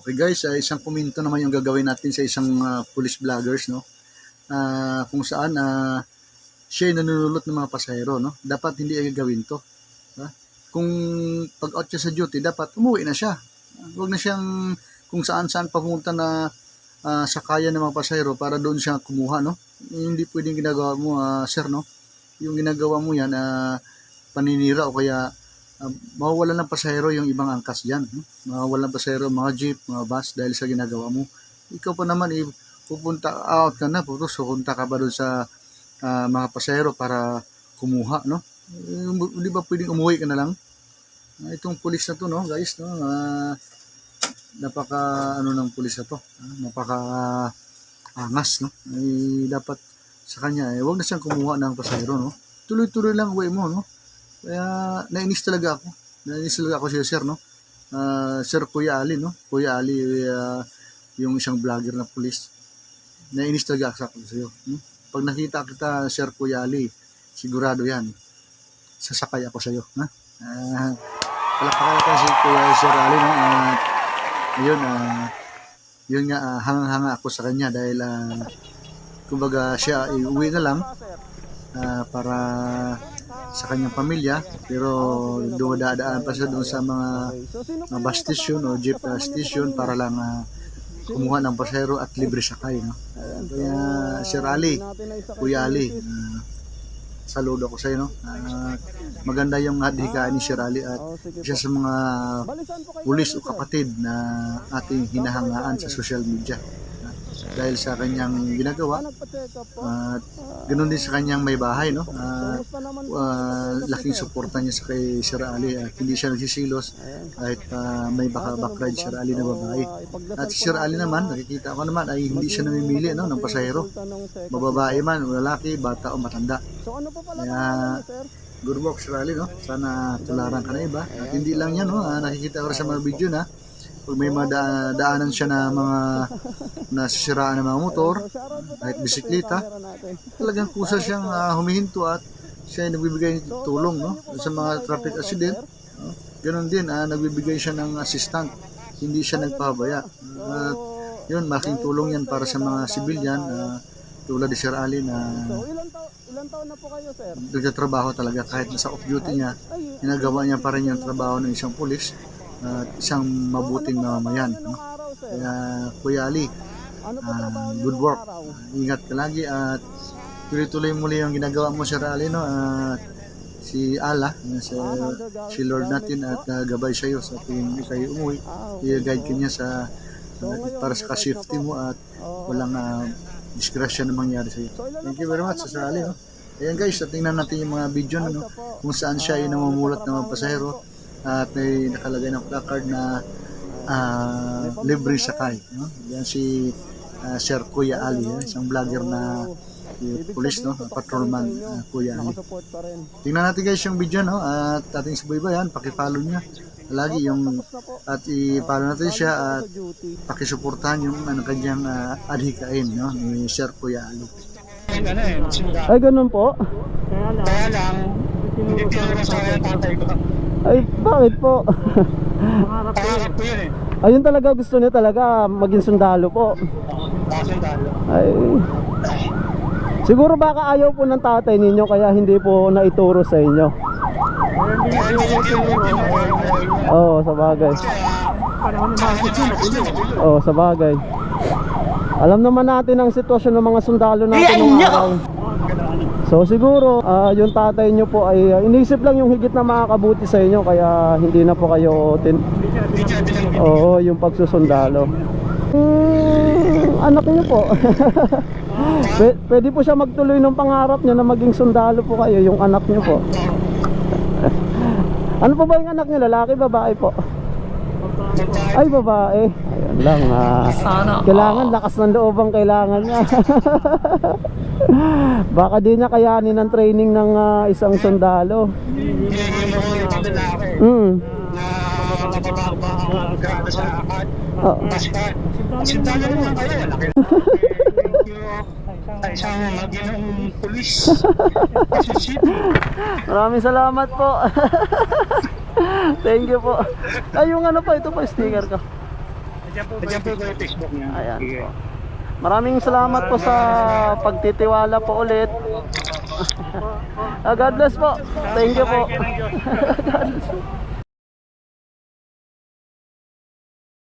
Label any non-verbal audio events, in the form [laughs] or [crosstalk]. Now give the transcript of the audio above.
Okay guys, ah, isang komento naman yung gagawin natin sa isang ah, police vloggers, no? Ah, kung saan ah, siya yung nanunulot ng mga pasahero, no? Dapat hindi ay gagawin to. Ha? Kung pag-out siya sa duty, dapat umuwi na siya. Huwag na siyang kung saan-saan papunta na ah, sakayan ng mga pasahero para doon siya kumuha, no? Hindi pwedeng ginagawa mo, ah, sir, no? Yung ginagawa mo yan, ah, paninira o kaya uh, mawawalan ng pasahero yung ibang angkas dyan. No? Mawawalan ng pasahero, mga jeep, mga bus dahil sa ginagawa mo. Ikaw pa naman, eh, pupunta out ka na, putos, pupunta ka ba doon sa ah, mga pasahero para kumuha, no? Eh, Hindi ba pwedeng umuwi ka na lang? Ah, itong pulis na to, no, guys, no? ah, napaka, ano ng pulis na to? ah, napaka angas, no? Ay, dapat sa kanya, eh, wag na siyang kumuha ng pasahero, no? Tuloy-tuloy lang way mo, no? Kaya nainis talaga ako. Nainis talaga ako siya, sir, no? Ah, sir Kuya Ali, no? Kuya Ali, ah, yung isang vlogger na pulis. Nainis talaga ako sa iyo. No? Pag nakita kita, Sir Kuya Ali, sigurado yan. Sasakay ako sa iyo. Ha? Ah, palakpakan natin si Kuya Sir Ali, no? Ah, ayun, ah, yun nga, ah, hangang-hanga ako sa kanya dahil, ah, kumbaga, siya, iuwi na lang ah, para sa kanyang pamilya pero dumadaan pa siya doon sa mga, mga bus station o jeep ah, station para lang ah, kumuha ng pasahero at libre sakay no? Kaya Sir Ali Kuya Ali ah, saludo ako sa iyo no? Ah, maganda yung hadhikaan ni Sir Ali at isa sa mga pulis o kapatid na ating hinahangaan sa social media dahil sa kanyang ginagawa at ganoon din sa kanyang may bahay no Ah, uh, laking suporta niya sa kay Sir Ali at hindi siya nagsisilos kahit ah, may baka background Sir Ali na babae. At si Sir Ali naman, nakikita ko naman ay hindi siya namimili no, ng pasahero. Mababae man, o lalaki, bata o matanda. Kaya? Good work Sir Ali, no? Sana tularan ka na iba. At hindi lang yan, no? Ah, nakikita ko sa mga video na pag may mga daanan siya na mga nasisiraan ng mga motor, kahit bisikleta, talagang kusa siyang ah, humihinto at siya ay nagbibigay ng tulong no sa mga traffic accident no? Ganon din ah, nagbibigay siya ng assistant hindi siya nagpabaya at yun malaking tulong yan para sa mga civilian ah, tulad ni Sir Ali na So taon na po kayo sir? nagtatrabaho talaga kahit nasa off duty niya ginagawa niya pa rin yung trabaho ng isang pulis at isang mabuting mamamayan no? kaya Kuya Ali niyo good work. Ingat ka lagi at tuloy-tuloy muli yung ginagawa mo Sir Ali no? At si Allah si, si Lord natin at uh, gabay sa iyo sa tuwing kayo umuwi. I-guide ka niya sa uh, para sa safety mo at walang uh, disgrasya na mangyari sa iyo thank you very much Sir Ali no? ayan guys tingnan natin yung mga video no, kung saan siya yung namumulot ng mga pasahero at may nakalagay ng placard na ah, libre sakay no? yan si ah, Sir Kuya Ali eh, isang vlogger na police no patrolman ah, Kuya Ali tingnan natin guys yung video no at ating subaybayan pakipollow niya lagi yung at i-follow natin siya at Sa pakisuportahan yung ano kanyang ah, adhikain no ni Sir Kuya Ali Ay, ganun po? Kaya lang, hindi tinuro sa akin ang tatay ko. Ay, bakit po? Pangarap ko yun eh. Ayun talaga gusto niya talaga maging sundalo po. Ay. Siguro baka ayaw po ng tatay ninyo kaya hindi po naituro sa inyo. Oo, oh, sa bagay. Oo, oh, sa bagay. Alam naman natin ang sitwasyon ng mga sundalo natin nung araw. So siguro, ah, yung tatay nyo po ay ah, inisip lang yung higit na makakabuti sa inyo kaya hindi na po kayo tin. Oo, yung pagsusundalo. Hmm, anak niyo po. [laughs] Pwe- Pwede po siya magtuloy ng pangarap niya na maging sundalo po kayo, yung anak niyo po. [laughs] ano po ba yung anak niyo? Lalaki, babae po? Ay, babae. Ayun lang. ah. kailangan, lakas ng loob ang kailangan niya. [laughs] Baka di niya kayanin ang training ng ah, isang sundalo. Hmm. Na mababa ang grado sa akad. Oo. Mas ka. Sintalo naman kayo. Laki. Ay, isang maginong pulis. Kasi city. Maraming salamat po. [laughs] Thank you po. Ay, yung ano pa, ito pa sticker ko. Nandiyan po ba yung Facebook niya? Ayan Sige. po. Maraming salamat po sa pagtitiwala po ulit. Ah, God bless po. Thank you po. [laughs] God bless.